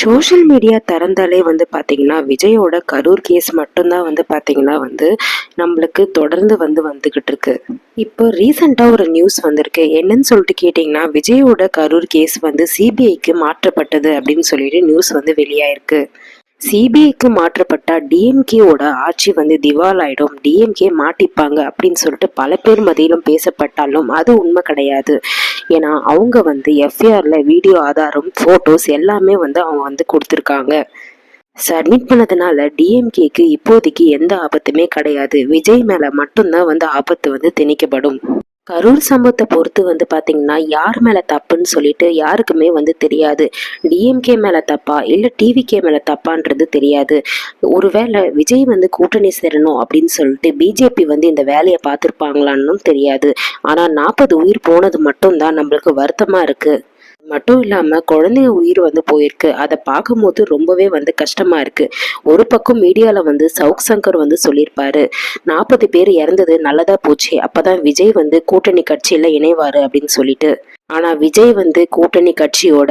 Social media திறந்தாலே வந்து பார்த்தீங்கன்னா விஜயோட கரூர் கேஸ் மட்டும்தான் வந்து பார்த்தீங்கன்னா வந்து நம்மளுக்கு தொடர்ந்து வந்து வந்துக்கிட்டு இருக்கு. இப்போ ரீசெண்டாக ஒரு நியூஸ் வந்திருக்கு. என்னன்னு சொல்லிட்டு கேட்டிங்கன்னா விஜயோட கரூர் கேஸ் வந்து சிபிஐக்கு மாற்றப்பட்டது அப்படின்னு சொல்லிட்டு நியூஸ் வந்து வெளியாயிருக்கு. சிபிஐக்கு மாற்றப்பட்டா டிஎம்கேவோட ஆட்சி வந்து திவால் ஆயிடும் டிஎம்கே மாட்டிப்பாங்க அப்படின்னு சொல்லிட்டு பல பேர் மதியிலும் பேசப்பட்டாலும் அது உண்மை கிடையாது. ஏன்னா அவங்க வந்து எஃப்ஐஆரில் வீடியோ ஆதாரம் ஃபோட்டோஸ் எல்லாமே வந்து அவங்க வந்து கொடுத்துருக்காங்க. சப்மிட் பண்ணதுனால டிஎம்கேக்கு இப்போதைக்கு எந்த ஆபத்துமே கிடையாது. விஜய் மேலே மட்டும்தான் வந்து ஆபத்து வந்து திணிக்கப்படும். கரூர் சம்பவத்தை பொறுத்து வந்து பார்த்தீங்கன்னா யார் மேலே தப்புன்னு சொல்லிட்டு யாருக்குமே வந்து தெரியாது. டிஎம்கே மேலே தப்பா இல்லை டிவிகே மேலே தப்பான்றது தெரியாது. ஒருவேளை விஜய் வந்து கூட்டணி சேரணும் அப்படின்னு சொல்லிட்டு பிஜேபி வந்து இந்த வேலையை பார்த்துருப்பாங்களான்னு தெரியாது. ஆனால் நாற்பது உயிர் போனது மட்டும்தான் நம்மளுக்கு வருத்தமாக இருக்குது மட்டும் இல்லாமல் குழந்தைங்க உயிர் வந்து போயிருக்கு. அதை பார்க்கும்போது ரொம்பவே வந்து கஷ்டமாக இருக்குது ஒரு பக்கம் மீடியாவில் வந்து சவுக் சங்கர் வந்து சொல்லியிருப்பாரு நாற்பது பேர் இறந்தது நல்லதாக போச்சு அப்போ தான் விஜய் வந்து கூட்டணி கட்சியில் இணைவார் அப்படின்னு சொல்லிட்டு. ஆனால் விஜய் வந்து கூட்டணி கட்சியோட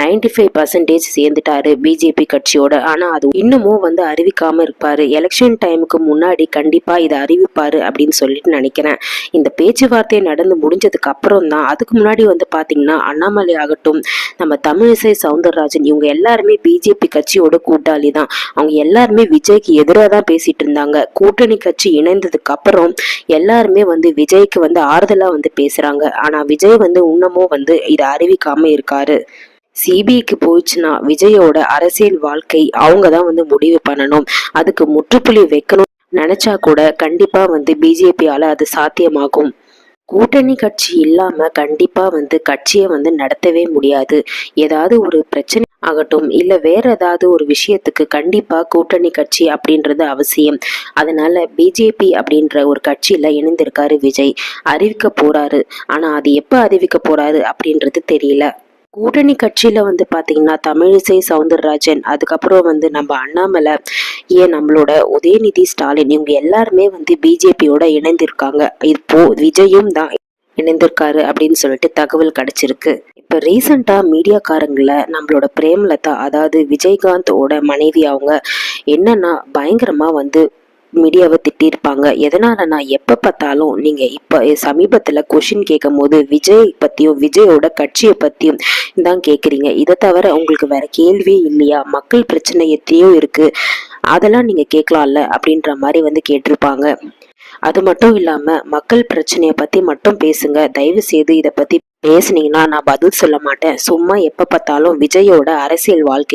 நைன்டி ஃபைவ் பர்சன்டேஜ் சேர்ந்துட்டாரு பிஜேபி கட்சியோட. ஆனால் அது இன்னமும் வந்து அறிவிக்காமல் இருப்பார். எலெக்ஷன் டைமுக்கு முன்னாடி கண்டிப்பாக இதை அறிவிப்பார் அப்படின்னு சொல்லிட்டு நினைக்கிறேன். இந்த பேச்சுவார்த்தை நடந்து முடிஞ்சதுக்கு அப்புறம் தான் அதுக்கு முன்னாடி வந்து பார்த்தீங்கன்னா அண்ணாமலை ஆகட்டும் நம்ம தமிழிசை சவுந்தரராஜன் இவங்க எல்லாருமே பிஜேபி கட்சியோட கூட்டாளி தான். அவங்க எல்லாருமே விஜய்க்கு எதிராக தான் பேசிட்டு இருந்தாங்க. கூட்டணி கட்சி இணைந்ததுக்கு அப்புறம் எல்லாருமே வந்து விஜய்க்கு வந்து ஆறுதலாக வந்து பேசுகிறாங்க ஆனால் விஜய் வந்து இன்னமும் வந்து இதை அறிவிக்காம இருக்காரு. சிபிஐக்கு போயிடுச்சுன்னா விஜயோட அரசியல் வாழ்க்கை அவங்க தான் வந்து முடிவு பண்ணணும். அதுக்கு முற்றுப்புள்ளி வைக்கணும் நினைச்சா கூட கண்டிப்பா வந்து பிஜேபியால அது சாத்தியமாகும். கூட்டணி கட்சி இல்லாம கண்டிப்பா வந்து கட்சியை வந்து நடத்தவே முடியாது. ஏதாவது ஒரு பிரச்சனை ஆகட்டும் இல்ல வேற ஏதாவது ஒரு விஷயத்துக்கு கண்டிப்பா கூட்டணி கட்சி அப்படின்றது அவசியம். அதனால பிஜேபி அப்படின்ற ஒரு கட்சியில இணைந்திருக்காரு விஜய். அறிவிக்க போறாரு. ஆனா அது எப்ப அறிவிக்க போறாரு அப்படின்றது தெரியல. கூட்டணி கட்சியில் வந்து பார்த்தீங்கன்னா தமிழிசை சவுந்தரராஜன் அதுக்கப்புறம் வந்து நம்ம அண்ணாமலை ஏன் நம்மளோட உதயநிதி ஸ்டாலின் இவங்க எல்லாருமே வந்து பிஜேபியோட இணைந்திருக்காங்க. இப்போ விஜயும் தான் இணைந்திருக்காரு அப்படின்னு சொல்லிட்டு தகவல் கிடைச்சிருக்கு. இப்போ ரீசண்டாக மீடியாக்காரங்களை நம்மளோட பிரேம்லதா அதாவது விஜயகாந்தோட மனைவி அவங்க என்னன்னா பயங்கரமாக வந்து மீடியாவை திட்டியிருப்பாங்க. எதனால நான் எப்போ பார்த்தாலும் நீங்கள் இப்போ சமீபத்தில் கொஷின் கேட்கும் போது விஜய் பற்றியும் விஜயோட கட்சியை பற்றியும் தான் கேட்குறீங்க. இதை தவிர உங்களுக்கு வேற கேள்வியே இல்லையா? மக்கள் பிரச்சனை எத்தையோ இருக்கு. அதெல்லாம் நீங்கள் கேட்கலாம்ல அப்படின்ற மாதிரி வந்து கேட்டிருப்பாங்க. அது மட்டும் இல்லாம மக்கள் பிரச்சனையை பத்தி மட்டும் பேசுங்க. தயவு செய்து இதை பத்தி பேசுனீங்கன்னா நான் பதில் சொல்ல மாட்டேன். சும்மா எப்போ பார்த்தாலும் விஜயோட அரசியல் வாழ்க்கை